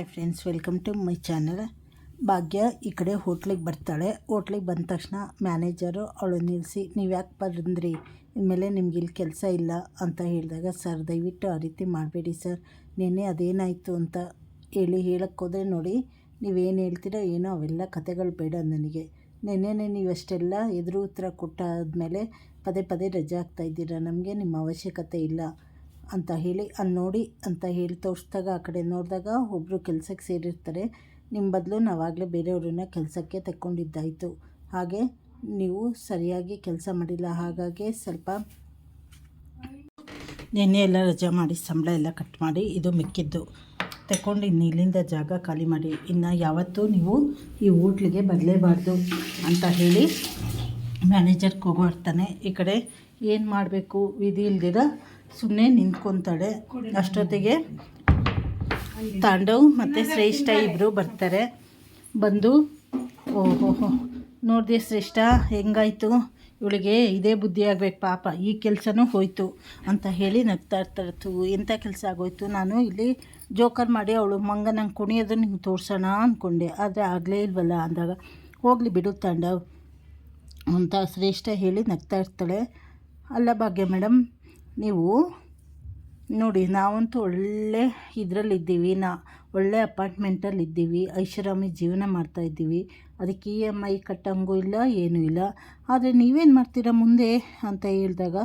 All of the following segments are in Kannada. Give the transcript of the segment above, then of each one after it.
Hi friends welcome to my channel Bhagya ಈ ಕಡೆ ಹೋಟ್ಲಿಗೆ ಬರ್ತಾಳೆ. ಹೋಟ್ಲಿಗೆ ಬಂದ ತಕ್ಷಣ ಮ್ಯಾನೇಜರು ಅವಳು ನಿಲ್ಲಿಸಿ ನೀವು ಯಾಕೆ ಬಂದ್ರಿ? ಇನ್ಮೇಲೆ ನಿಮ್ಗೆ ಇಲ್ಲಿ ಕೆಲಸ ಇಲ್ಲ ಅಂತ ಹೇಳಿದಾಗ, ಸರ್, ದಯವಿಟ್ಟು ಆ ರೀತಿ ಮಾಡಬೇಡಿ ಸರ್. ನಿನ್ನೆ ಅದೇನಾಯಿತು ಅಂತ ಹೇಳಿ ಹೇಳೋಕ್ಕೋದ್ರೆ ನೋಡಿ ನೀವೇನು ಹೇಳ್ತೀರೋ ಏನೋ ಅವೆಲ್ಲ ಕತೆಗಳು ಬೇಡ ನನಗೆ. ನಿನ್ನೆನೆ ನೀವು ಅಷ್ಟೆಲ್ಲ ಎದುರು ಉತ್ತರ ಕೊಟ್ಟಾದ್ಮೇಲೆ ಪದೇ ಪದೇ ರಜೆ ಹಾಕ್ತಾಯಿದ್ದೀರಾ ನಮಗೆ ನಿಮ್ಮ ಅವಶ್ಯಕತೆ ಇಲ್ಲ. ಅಂತ ಹೇಳಿ ಅಲ್ಲಿ ನೋಡಿ ಅಂತ ಹೇಳಿ ತೋರಿಸಿದಾಗ ಆ ಕಡೆ ನೋಡಿದಾಗ ಒಬ್ಬರು ಕೆಲಸಕ್ಕೆ ಸೇರಿರ್ತಾರೆ. ನಿಮ್ಮ ಬದಲು ನಾವಾಗಲೇ ಬೇರೆಯವ್ರನ್ನ ಕೆಲಸಕ್ಕೆ ತಕ್ಕೊಂಡಿದ್ದಾಯಿತು. ಹಾಗೆ ನೀವು ಸರಿಯಾಗಿ ಕೆಲಸ ಮಾಡಿಲ್ಲ. ಹಾಗಾಗಿ ಸ್ವಲ್ಪ ನಿನ್ನೆ ಎಲ್ಲ ರಜಾ ಮಾಡಿ, ಸಂಬಳ ಎಲ್ಲ ಕಟ್ ಮಾಡಿ, ಇದು ಮಿಕ್ಕಿದ್ದು. ತಗೊಂಡು ಇನ್ನು ಇಲ್ಲಿಂದ ಜಾಗ ಖಾಲಿ ಮಾಡಿ. ಇನ್ನು ಯಾವತ್ತೂ ನೀವು ಈ ಹೋಟ್ಲಿಗೆ ಬರಲೇಬಾರ್ದು ಅಂತ ಹೇಳಿ ಮ್ಯಾನೇಜರ್ಗೆ ಹೋಗ್ಬಿಡ್ತಾನೆ ಈ ಕಡೆ ಏನು ಮಾಡಬೇಕು? ವಿಧಿ ಇಲ್ದಿರ ಸುಮ್ಮನೆ ನಿಂತ್ಕೊತಾಳೆ. ಅಷ್ಟೊತ್ತಿಗೆ ತಾಂಡವ್ ಮತ್ತು ಶ್ರೇಷ್ಠ ಇಬ್ಬರು ಬರ್ತಾರೆ. ಬಂದು ಓಹೋ ನೋಡಿದೆ ಶ್ರೇಷ್ಠ, ಹೆಂಗಾಯಿತು? ಇವಳಿಗೆ ಇದೇ ಬುದ್ಧಿ ಆಗ್ಬೇಕು, ಪಾಪ, ಈ ಕೆಲಸನೂ ಹೋಯ್ತು ಅಂತ ಹೇಳಿ ನಗ್ತಾ ಇರ್ತಾರೆ ತೂ ಎಂಥ ಕೆಲಸ ಆಗೋಯ್ತು? ನಾನು ಇಲ್ಲಿ ಜೋಕರ್ ಮಾಡಿ ಅವಳು ಮಂಗ ನಂಗೆ ಕುಣಿಯೋದು ನಿಂಗೆ ತೋರಿಸೋಣ ಅಂದ್ಕೊಂಡೆ ಆದರೆ ಆಗಲೇ ಇಲ್ವಲ್ಲ ಅಂದಾಗ, ಹೋಗಲಿ ಬಿಡು ತಾಂಡವ್ ಅಂತ ಶ್ರೇಷ್ಠ ಹೇಳಿ ನಗ್ತಾ ಇರ್ತಾಳೆ. ಅಲ್ಲ ಭಾಗ್ಯ ಮೇಡಮ್ ನೀವು ನೋಡಿ, ನಾವಂತೂ ಒಳ್ಳೆ ಇದರಲ್ಲಿದ್ದೀವಿ. ನಾ ಒಳ್ಳೆ ಅಪಾರ್ಟ್ಮೆಂಟಲ್ಲಿ ಇದ್ದೀವಿ ಐಷಾರಾಮಿ ಜೀವನ ಮಾಡ್ತಾಯಿದ್ದೀವಿ ಅದಕ್ಕೆ ಇ ಎಂ ಐ ಕಟ್ಟಂಗೂ ಇಲ್ಲ, ಏನೂ ಇಲ್ಲ. ಆದರೆ ನೀವೇನು ಮಾಡ್ತೀರಾ ಮುಂದೆ ಅಂತ ಹೇಳಿದಾಗ,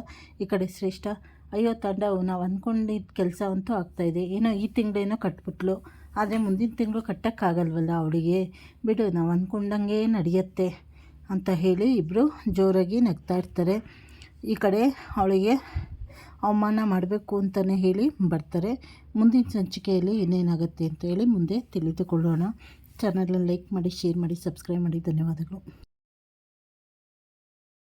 ಈ ಕಡೆ ಶ್ರೇಷ್ಠ, ಅಯ್ಯೋ ತಂಡ, ನಾವು ಅಂದ್ಕೊಂಡಿದ್ದ ಕೆಲಸ ಅಂತೂ ಆಗ್ತಾಯಿದೆ ಏನೋ ಈ ತಿಂಗಳೇನೋ ಕಟ್ಬಿಟ್ಲು. ಆದರೆ ಮುಂದಿನ ತಿಂಗಳು ಕಟ್ಟೋಕ್ಕಾಗಲ್ವಲ್ಲ ಅವಳಿಗೆ ಬಿಡು, ನಾವು ಅಂದ್ಕೊಂಡಂಗೆ ನಡೆಯುತ್ತೆ ಅಂತ ಹೇಳಿ ಇಬ್ಬರು ಜೋರಾಗಿ ನಗ್ತಾ ಇರ್ತಾರೆ. ಈ ಕಡೆ ಅವಳಿಗೆ ಅವಮಾನ ಮಾಡಬೇಕು ಅಂತಲೇ ಹೇಳಿ ಬರ್ತಾರೆ. ಮುಂದಿನ ಸಂಚಿಕೆಯಲ್ಲಿ ಇನ್ನೇನಾಗುತ್ತೆ ಅಂತ ಹೇಳಿ ಮುಂದೆ ತಿಳಿದುಕೊಳ್ಳೋಣ. ಚಾನಲನ್ನು ಲೈಕ್ ಮಾಡಿ ಶೇರ್ ಮಾಡಿ ಸಬ್ಸ್ಕ್ರೈಬ್ ಮಾಡಿ. ಧನ್ಯವಾದಗಳು.